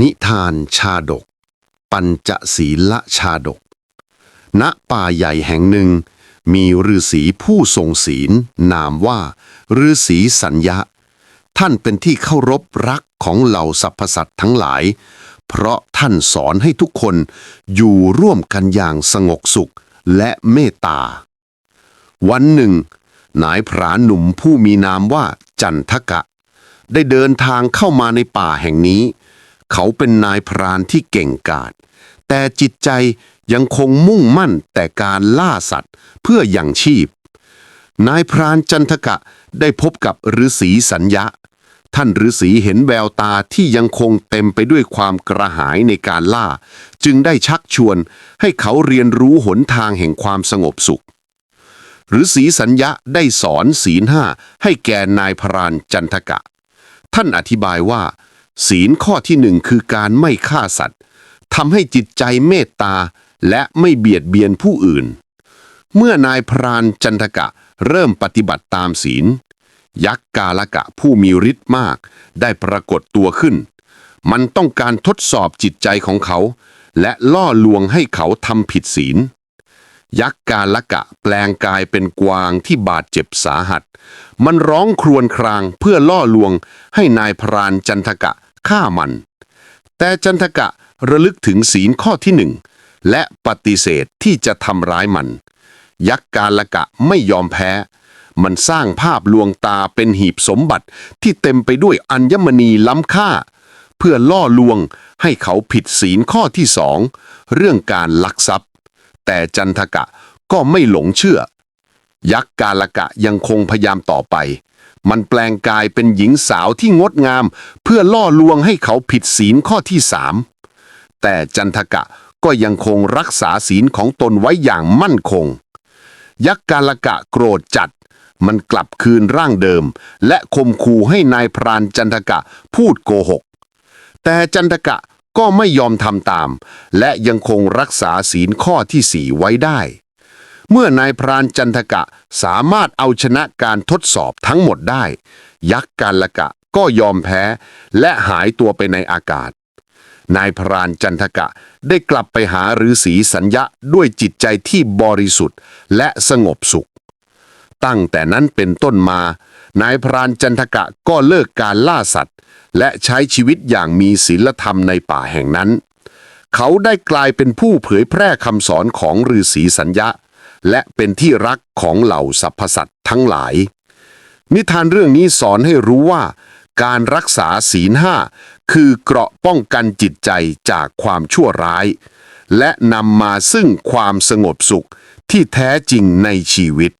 นิทานชาดก ปัญจศีลชาดก ณป่าใหญ่แห่งหนึ่ง มีฤาษีผู้ทรงศีล นามว่าฤาษีสัญญะ ท่านเป็นที่เคารพรักของเหล่าสรรพสัตว์ทั้งหลาย เพราะท่านสอนให้ทุกคนอยู่ร่วมกันอย่างสงบสุขและเมตตา วันหนึ่ง นายพรานหนุ่มผู้มีนามว่าจันทกะ ได้เดินทางเข้ามาในป่าแห่งนี้ เขาเป็นนายพรานที่เก่งกาจแต่จิตใจยังคงมุ่งมั่นแต่การล่าสัตว์เพื่อยังชีพ นายพรานจันทกะได้พบกับฤาษีสัญญะ ท่านฤาษีเห็นแววตาที่ยังคงเต็มไปด้วยความกระหายในการล่า จึงได้ชักชวนให้เขาเรียนรู้หนทางแห่งความสงบสุขฤาษีสัญญะได้สอนศีลห้าให้แก่นายพรานจันทกะ ท่านอธิบายว่า ศีลข้อที่หนึ่งคือการไม่ฆ่าสัตว์ทำให้จิตใจเมตตาและไม่เบียดเบียนผู้อื่น เมื่อนายพรานจันทกะเริ่มปฏิบัติตามศีล ยักษ์กาลกะผู้มีฤทธิ์มากได้ปรากฏตัวขึ้น มันต้องการทดสอบจิตใจของเขา และล่อลวงให้เขาทำผิดศีล ยักษ์กาลกะแปลงกายเป็นกวางที่บาดเจ็บสาหัส มันร้องครวญครางเพื่อล่อลวงให้นายพรานจันทกะ ฆ่ามัน แต่จันทกะระลึกถึงศีลข้อที่หนึ่งและปฏิเสธที่จะทำร้ายมัน ยักษ์กาลกะไม่ยอมแพ้ มันสร้างภาพลวงตาเป็นหีบสมบัติที่เต็มไปด้วยอัญมณีล้ำค่า เพื่อล่อลวงให้เขาผิดศีลข้อที่สองเรื่องการลักทรัพย์ แต่จันทกะก็ไม่หลงเชื่อ ยักษ์กาลกะยังคงพยายามต่อไป มันแปลงกายเป็นหญิงสาวที่งดงาม เพื่อล่อลวงให้เขาผิดศีลข้อที่สามแต่จันทกะก็ยังคงรักษาศีลของตนไว้อย่างมั่นคง ยักษ์กาลกะโกรธจัด มันกลับคืนร่างเดิม และข่มขู่ให้นายพรานจันทกะพูดโกหก แต่จันทกะก็ไม่ยอมทำตาม และยังคงรักษาศีลข้อที่สี่ไว้ได้ เมื่อนายพรานจันทกะสามารถเอาชนะการทดสอบทั้งหมดได้ ยักษ์การละกะก็ยอมแพ้ และหายตัวไปในอากาศ นายพรานจันทกะได้กลับไปหาฤาษีสัญญะด้วยจิตใจที่บริสุทธิ์และสงบสุข ตั้งแต่นั้นเป็นต้นมา นายพรานจันทกะก็เลิกการล่าสัตว์ และใช้ชีวิตอย่างมีศีลธรรมในป่าแห่งนั้น เขาได้กลายเป็นผู้เผยแพร่คำสอนของฤาษีสัญญะ และเป็นที่รักของเหล่าสรรพสัตว์ทั้งหลาย นิทานเรื่องนี้สอนให้รู้ว่า การรักษาศีลห้าคือเกราะป้องกันจิตใจจากความชั่วร้าย และนำมาซึ่งความสงบสุขที่แท้จริงในชีวิต